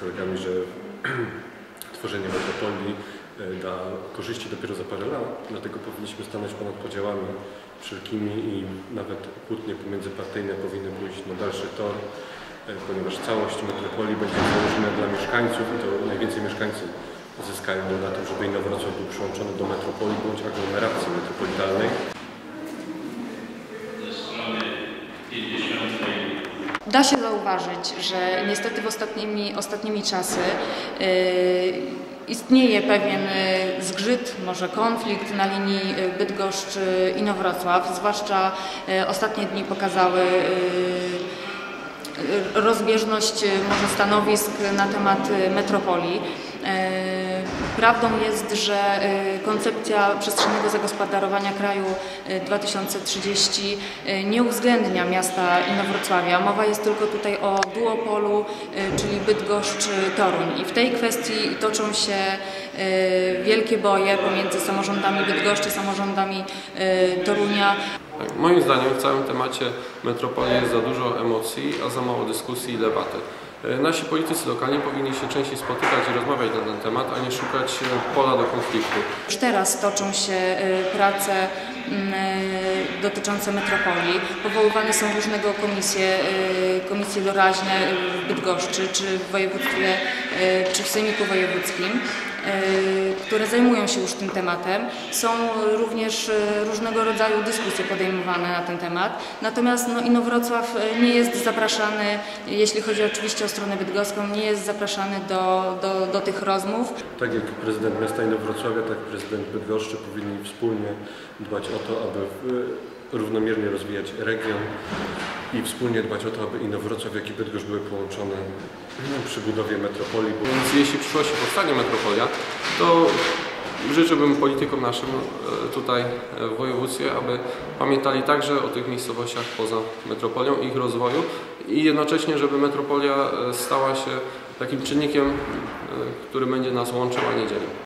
kolegami, że tworzenie metropolii e, da korzyści dopiero za parę lat, dlatego powinniśmy stanąć ponad podziałami wszelkimi i nawet kłótnie pomiędzypartyjne powinny pójść na dalszy tor, e, ponieważ całość metropolii będzie założona dla mieszkańców i to najwięcej mieszkańcy zyskają na tym, żeby Inowrocław był przyłączony do metropolii bądź aglomeracji metropolitalnej. Da się zauważyć, że niestety w ostatnimi, ostatnimi czasy yy, istnieje pewien yy, zgrzyt, może konflikt na linii Bydgoszcz-Inowrocław, zwłaszcza yy, ostatnie dni pokazały rozbieżność może stanowisk na temat metropolii. Yy, Prawdą jest, że yy, koncepcja przestrzennego zagospodarowania kraju yy, 2030 yy, nie uwzględnia miasta Inowrocławia. Mowa jest tylko tutaj o duopolu, czyli Bydgoszcz-Toruń. I w tej kwestii toczą się wielkie boje pomiędzy samorządami Bydgoszczy, samorządami Torunia. Tak, Moim zdaniem w całym temacie metropolii jest za dużo emocji, a za mało dyskusji i debaty. E, Nasi politycy lokalni powinni się częściej spotykać i rozmawiać na ten temat, a nie szukać e, pola do konfliktu. Już teraz toczą się y, prace mm, dotyczące metropolii. Powoływane są różnego komisje, komisje doraźne w Bydgoszczy, czy w województwie, czy w Sejmiku Wojewódzkim, które zajmują się już tym tematem. Są również y, różnego rodzaju dyskusje podejmowane na ten temat. Natomiast no, Inowrocław y, nie jest zapraszany, jeśli chodzi oczywiście o stronę bydgoską, nie jest zapraszany do, do, do tych rozmów. Tak jak prezydent miasta Inowrocławia, tak prezydent Bydgoszczy powinni wspólnie dbać o to, aby e, równomiernie rozwijać region i wspólnie dbać o to, aby Inowrocław, jak i Bydgoszcz były połączone przy budowie metropolii. Więc jeśli w przyszłości powstanie metropolia, to życzyłbym politykom naszym e, tutaj e, w województwie, aby pamiętali także o tych miejscowościach poza metropolią, ich rozwoju i jednocześnie, żeby metropolia e, stała się takim czynnikiem, który będzie nas łączył, a nie dzielił.